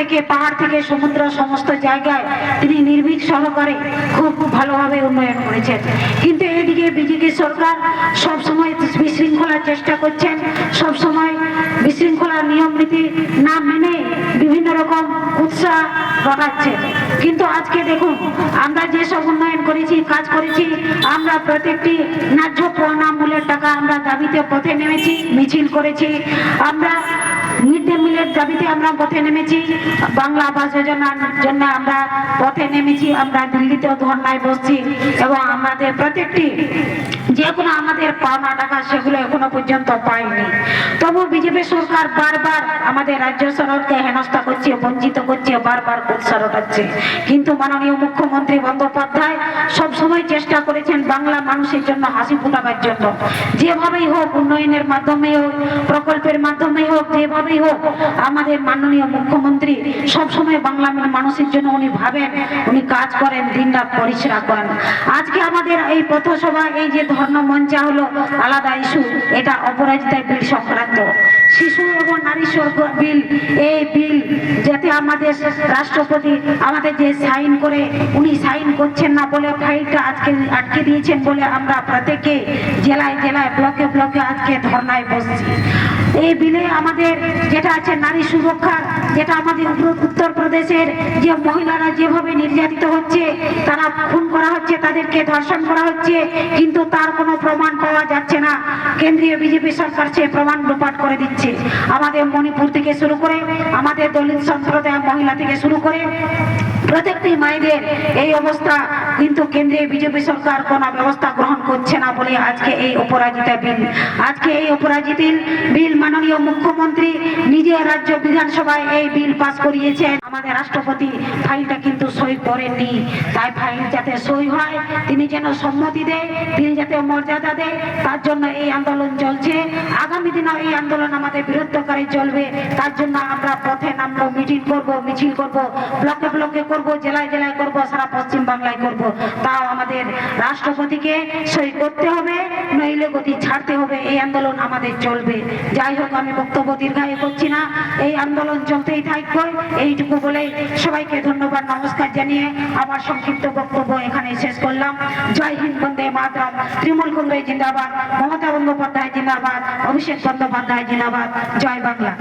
থেকে, পাহাড় থেকে, সমুদ্র সমস্ত জায়গায় তিনি নির্ভীক সহকারে খুব ভালোভাবে উন্নয়ন করেছেন। কিন্তু এদিকে বিজেপি সরকার সবসময় বিশৃঙ্খলার চেষ্টা করছেন, সবসময় বিশৃঙ্খলার নিয়ম নীতি না মেনে বিভিন্ন রকম উৎসাহ ঘটাচ্ছে কিন্তু আজকে দেখুন, আমরা যেসব উন্নয়ন করেছি, কাজ করেছি, আমরা প্রত্যেকটি ন্যায্য প্রণামূল্যের টাকা আমরা দাবিতে পথে নেমেছি, মিছিল করেছি। আমরা মিড ডে মিলের দাবিতে আমরা পথে নেমেছি। বাংলা আবাস যোজনার জন্য আমরা পথে নেমেছি, আমরা দিল্লিতেও ধর্নায় বসছি এবং আমাদের প্রত্যেকটি, যে কোনো আমাদের পাওনা টাকা সেগুলো এখনও পর্যন্ত পাইনি। তবু বিজেপি সরকার বারবার আমাদের রাজ্য সরকারকে হেনস্থা করছে, বঞ্চিত করছে, বারবার কুৎসার ওঠাচ্ছে কিন্তু মাননীয় মুখ্যমন্ত্রী বন্দ্যোপাধ্যায় সব সময় চেষ্টা করেছেন বাংলা মানুষের জন্য হাসি ফোটাবার জন্য। যেভাবেই হোক উন্নয়নের মাধ্যমে হোক, প্রকল্পের মাধ্যমে হোক, যেভাবেই হোক, আমাদের মাননীয় মুখ্যমন্ত্রী সব সময় বাংলা মানুষের জন্য উনি ভাবেন, উনি কাজ করেন, দিনরাত পরিশ্রম করেন। আজকে আমাদের এই পথসভা এই যে ধর্ম মঞ্চা হলো, আলাদা ইস্যু, এটা অপরাজিতা বিল সংক্রান্ত শিশু এবং নারী বিল, এই বিল যাতে আমাদের রাষ্ট্রপতি আমাদের যে সাইন করে, উনি সাইন করছেন না বলে ফাইলটা আজকে আটকে দিয়েছেন বলে আমরা প্রত্যেকে জেলায় জেলায় ব্লকে ব্লকে আজকে ধর্নায় বসছি। এই বিলে আমাদের যেটা আছে নারী সুরক্ষা, যেটা আমাদের উত্তর- উত্তরপ্রদেশের যে মহিলারা যেভাবে নির্যাতিত হচ্ছে, তারা খুন করা হচ্ছে, তাদেরকে ধর্ষণ করা হচ্ছে, কিন্তু তার কোনো প্রমাণ পাওয়া যাচ্ছে না। কেন্দ্রীয় বিজেপি সরকার সে প্রমাণ লোপাট করে দিচ্ছে। আমাদের মণিপুর থেকে শুরু করে, আমাদের দলিত সম্প্রদায় মহিলা থেকে শুরু করে, প্রত্যেকটি মায়েদের এই অবস্থা কিন্তু কেন্দ্রীয় বিজেপি সরকার কোন ব্যবস্থা গ্রহণ করছে না বলে আজকে এই অপরাজিতা বিল। আজকে এই অপরাজিত বিল মাননীয় মুখ্যমন্ত্রী নিজে রাজ্য বিধানসভায় এই বিল পাস করিয়েছেন। আমাদের রাষ্ট্রপতি ফাইলটা কিন্তু সই করেননি। তাই ফাইল যাতে সই হয়, তিনি যেন সম্মতি দেয়, তিনি যাতে মর্যাদা দেয়, তার জন্য এই আন্দোলন চলছে। আগামী দিনেও এই আন্দোলন আমাদের বিরুদ্ধকারী চলবে। তার জন্য আমরা পথে নামবো মিটিং করব, মিছিল করব, ব্লকে ব্লকে করব, জেলায় জেলায় করব, সারা পশ্চিম বাংলায় করব। তাও আমাদের রাষ্ট্রপতিকে সই করতে হবে, নইলে গতি ছাড়তে হবে। এই আন্দোলন আমাদের চলবে। যাই হোক, আমি বক্তব্য দীর্ঘায়ু করছি না। এই আন্দোলন চলতেই থাকবে এইটুকু বলে সবাইকে ধন্যবাদ, নমস্কার জানিয়ে আমার সংক্ষিপ্ত বক্তব্য এখানে শেষ করলাম। জয় হিন্দ, বন্দে মাতরম। তৃণমূল কংগ্রেস জিন্দাবাদ, মমতা বন্দ্যোপাধ্যায় জিন্দাবাদ, অভিষেক বন্দ্যোপাধ্যায় জিন্দাবাদ। জয় বাংলা।